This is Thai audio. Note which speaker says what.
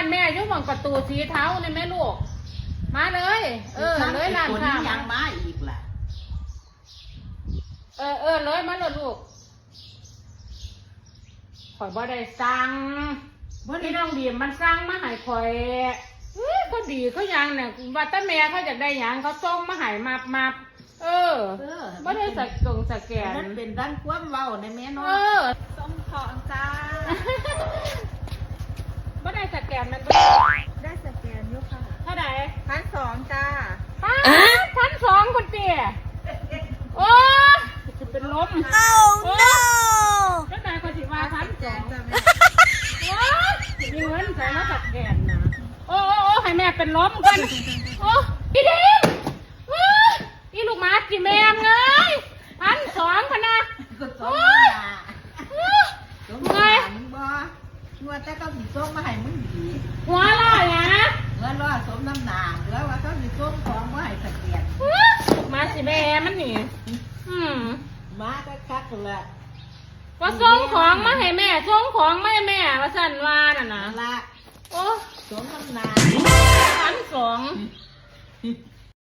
Speaker 1: านแม่อยุ่หวังประตูสีเท้าเลยแม่ลูก มาเลย เออเลยร้าน
Speaker 2: คน
Speaker 1: ค้า
Speaker 2: นี้
Speaker 1: มา
Speaker 2: ยังมาอีกล่ะ
Speaker 1: เออเออเลยมาเลยลูกข่อยบ่ได้สั่งพี่น้องดีมมันสั่งมาให้ข่อยเอ้ยก็ดีเขายังเนี่ยว่าแต่แม่เขาอยากได้หยังเขาส่งมาให้มามาเออ
Speaker 2: เออ
Speaker 1: บ่ได้สกกงสแกน
Speaker 2: นั่นเป็นด้านความเว้าในแม่
Speaker 1: เอ
Speaker 2: เนาะ
Speaker 1: อ
Speaker 3: ส้ ม
Speaker 4: no
Speaker 1: โอ้
Speaker 4: no
Speaker 1: ก็ได้คนสิว่าชั้นส
Speaker 3: แจ
Speaker 1: อกง
Speaker 3: จ้าแม่
Speaker 1: โอ้ยมีเงินใส่มาสักแกนนะ โอ้โอ้โอ้ให้แม่เป็นลมกัน โอ้อีดิมโอ้ยอีลูกหมาจีแมงเลยพันสองพะนะ
Speaker 2: ก็ส
Speaker 1: โอ้
Speaker 2: ม
Speaker 1: ย
Speaker 2: น้ำหน้า
Speaker 1: โอ้ย
Speaker 2: สมน้ำหน้ามึงบ่ชัวแต่เขาสิส่งมาให้มึงดี
Speaker 1: หัวเร้อยนะ
Speaker 2: เมื่อรอสมน้ำหน้าแล้วว่าเขาสิส่งของมาให้สแกน
Speaker 1: โอ้ยหมาจีแมงมันนี่อืม
Speaker 2: มาก็คักๆละ
Speaker 1: ว่าส่งของมาให้แม่ส่งของมาให้แม่ว่าสันว่าน่ะนะ
Speaker 2: นั่นละ
Speaker 1: โอ้
Speaker 2: สมน้ำหน้า
Speaker 1: พันสอง